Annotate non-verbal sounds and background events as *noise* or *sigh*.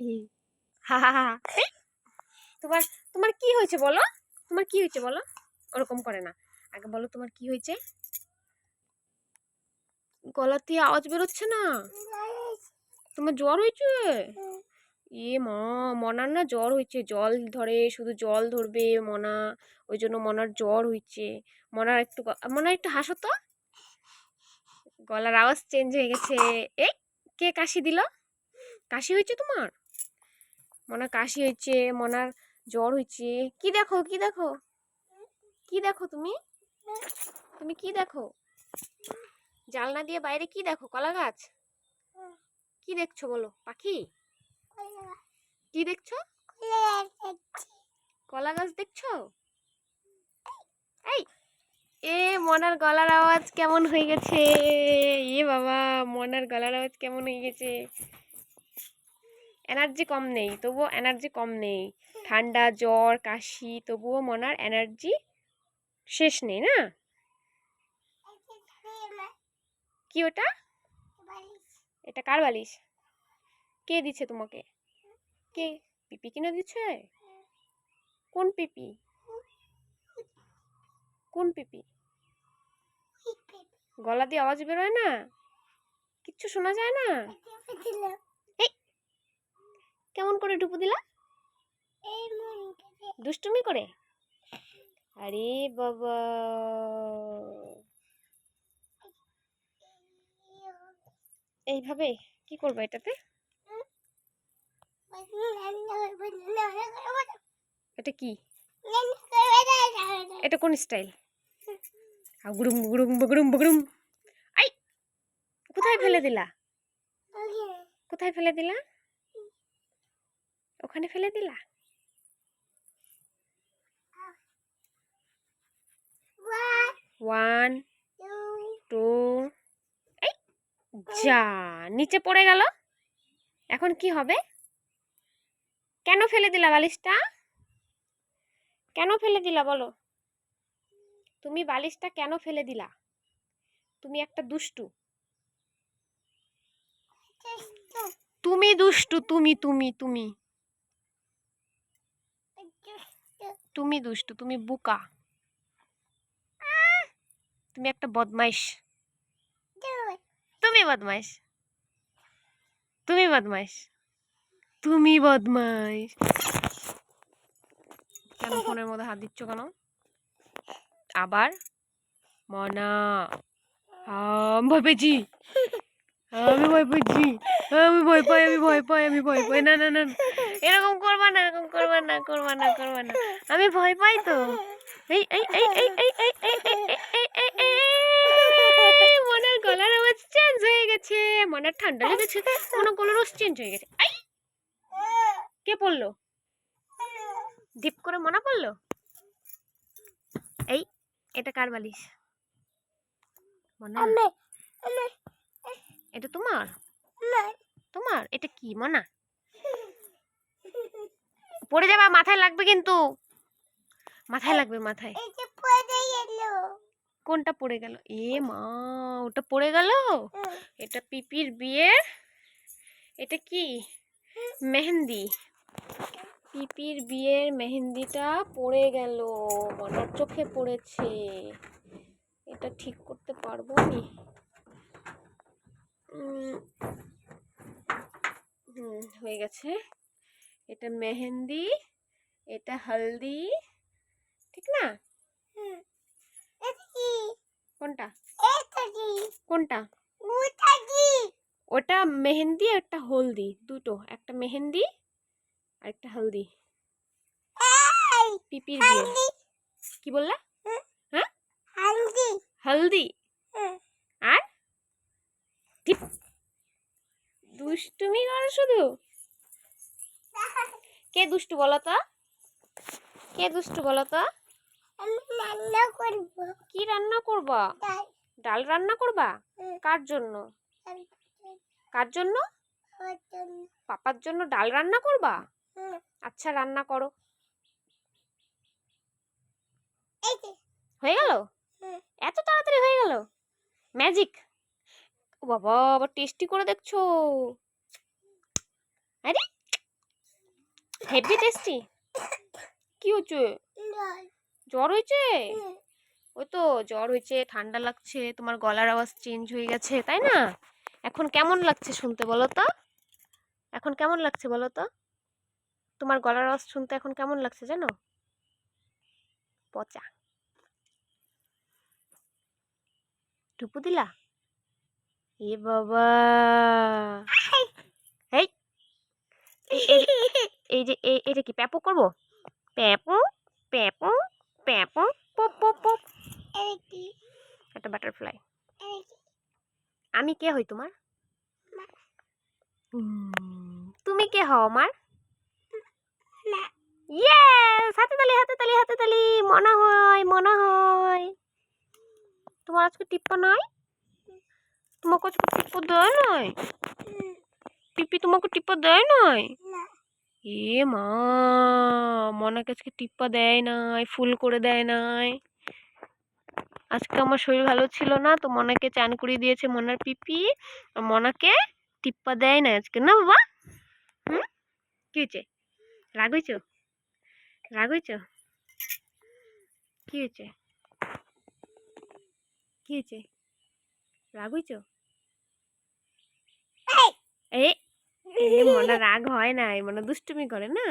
*laughs* তোমার তোমার কি হয়েছে বলো? তোমার কি হয়েছে বলো? ওরকম করে না। আগে বলো তোমার কি হয়েছে? গলা দিয়ে আওয়াজ বেরোচ্ছে না? তোমার জ্বর হয়েছে? এ মা, মনার না জ্বর হয়েছে। জল ধরে, শুধু জল ধরবে মনা। ওই জন্য মনার জ্বর হয়েছে। মনার একটু মনার একটু হাসো তো। গলার আওয়াজ চেঞ্জ হয়ে গেছে। এই, কে কাশি দিল? কাশি হয়েছে তোমার? মনার কাশি হয়েছে, মনার জ্বর হয়েছে। কি দেখো কি দেখো? কি দেখো তুমি? তুমি কি দেখো? জালনা দিয়ে বাইরে কি দেখো? কলা গাছ? কি দেখছ বলো? পাখি? কি দেখছ? কলা গাছ দেখছ? এই, এ, মনার গলার আওয়াজ কেমন হয়ে গেছে? এ বাবা, মনার গলার আওয়াজ কেমন হয়ে গেছে? এনার্জি কম নেই, তবুও এনার্জি কম নেই। ঠান্ডা, জ্বর, কাশি, তবুও মনার এনার্জি শেষ নেই, না? কি ওটা? এটা কার বালিশ? কে দিচ্ছে তোমাকে? কে? পিপি কিনে দিচ্ছে? কোন পিপি? কোন পিপি? গলা দিয়ে আওয়াজ বেরোয় না? কিচ্ছু শোনা যায় না? কেমন করে ডুবু দিলা? দুষ্টুমি করে? আরে বাবা। এইভাবে? কি করব এটাতে? এটা কি? এটা কোন স্টাইল? গুড়ুম গুড়ুম বগুড়ুম বগুড়ুম আই! কোথায় ফেলে দিলা? কোথায় ফেলে দিলা? ওখানে ফেলে দিলা? ওয়ান টু এই, যা, নিচে পড়ে গেল। এখন কি হবে? কেন ফেলে দিলা বালিশটা? কেন ফেলে দিলা বলো? তুমি বালিশটা কেন ফেলে দিলা? তুমি একটা দুষ্টু। তুমি দুষ্টু, তুমি তুমি তুমি। তুমি দুষ্টু, তুমি বুকা। তুমি একটা বদমাইশ। তুমি বদমাইশ। তুমি বদমাইশ। তুমি বদমাইশ। কেন ফোনের মধ্যে হাত দিচ্ছ কেন? আবার? মনা। আম ভয় পেয়েছি। আমি ভয় পেয়েছি। আমি ভয় পাই, আমি ভয় পাই, আমি ভয় পাই। না না না না। এরকম করবা না এরকম করবা না করবা না করবা না আমি ভয় পাই তো এই এই এই এই এই এই এই এই এই এই এই এই মনের গলার আওয়াজ চেঞ্জ হয়ে গেছে মনের ঠান্ডা লেগেছে মনের গলার আওয়াজ চেঞ্জ হয়ে গেছে আই কে পড়ল ডিপ করে মনা পড়ল এই এটা কার বালিশ মনা এটা তোমার তোমার এটা কি মনা পড়ে যাবে মাথায় লাগবে কিন্তু। মাথায় লাগবে মাথায়। কোনটা পড়ে গেল? এ মা ওটা পড়ে গেল? এটা পিপির বিয়ের এটা কি? মেহেন্দি। পিপির বিয়ের মেহেন্দিটা পড়ে গেল মনার চোখে পড়েছে। এটা ঠিক করতে পারব উম, হুম হয়ে গেছে। এটা মেহেন্দি এটা হলদি ঠিক না? কোনটা? কোনটা? ওটা মেহেন্দি আর একটা হলদি দুটো। একটা মেহেন্দি আর একটা হলদি। পিপির বিয়ে। কি বললা? হ্যাঁ? হলদি। আর? টিপ। দুষ্টুমি করো শুধু। কে দুষ্টু বলো তো? কে দুষ্টু বলো তো? কি রান্না করবা? ডাল। রান্না করবা? কার জন্য? কার জন্য? পাপার জন্য ডাল রান্না করবা? আচ্ছা রান্না করো। হয়ে গেল? এত তাড়াতাড়ি হয়ে গেল? ম্যাজিক। ও বাবা আবার টেস্টি করে দেখছ। আরে! হেভি টেস্টি কি হচ্ছে? জ্বর হয়েছে? ওই তো জ্বর হয়েছে ঠান্ডা লাগছে তোমার গলার আওয়াজ চেঞ্জ হয়ে গেছে তাই না? এখন কেমন লাগছে শুনতে বলো তো? এখন কেমন লাগছে বলো তো? তোমার গলার আওয়াজ শুনতে এখন কেমন লাগছে জানো? পচা। টুপু দিলা? এ বাবা! এই এই- যে- এটা কি প্যাপো করব? প্যাপো প্যাপো প্যাপো পপ পপ পপ। একটা বাটারফ্লাই। আমি কে হই তোমার? তুমি কে হও আমার? ইয়েস হাতে তালি হাতে তালি হাতে তালি। মনে হয় মনে হয়। তোমার আজকে টিপ্পা নাই? তোমাকে আজকে টিপ্পা দেয় নয় পিপি তোমাকে টিপ্পা দেয় নাই? এ মা মনাকে আজকে টিপ্পা দেয় নাই, ফুল করে দেয় নাই। আজকে আমার শরীর ভালো ছিল না, তো মনাকে চান করিয়ে দিয়েছে মনার পিপি। আর মনাকে টিপ্পা দেয় না আজকে, না বাবা? হুম? কি হয়েছে? রাগ হয়েছ? রাগ হয়েছ? কি হয়েছে? কি হয়েছে? রাগ হয়েছ? এই! মনে রাগ হয় না মনে দুষ্টুমি করে না?